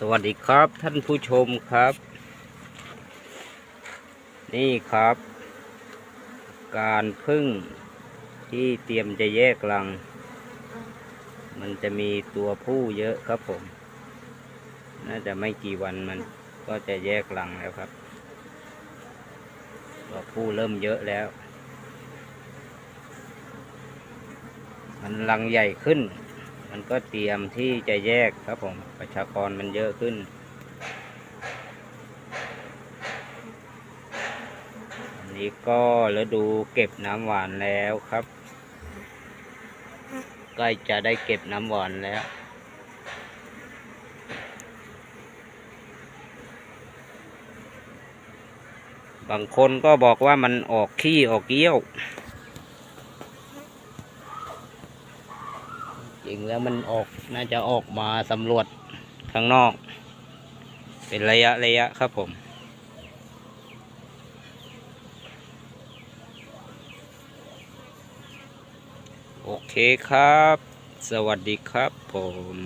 สวัสดีครับท่านผู้ชมครับ นี่ครับ การพึ่งที่เตรียมจะแยกรัง มันจะมีตัวผู้เยอะครับผม น่าจะไม่กี่วันมันก็จะแยกรังแล้วครับตัวผู้เริ่มเยอะแล้ว มันรังใหญ่ขึ้น มันก็เตรียมที่จะแยกครับผม ประชากรมันเยอะขึ้น อันนี้ก็ฤดูเก็บน้ำหวานแล้วครับ ใกล้จะได้เก็บน้ำหวานแล้วบางคนก็บอกว่ามันออกขี้ออกเกี้ยว จริงแล้วมันออกน่าจะออกมาสำรวจข้างนอก เป็นระยะระยะครับผมโอเคครับ สวัสดีครับผม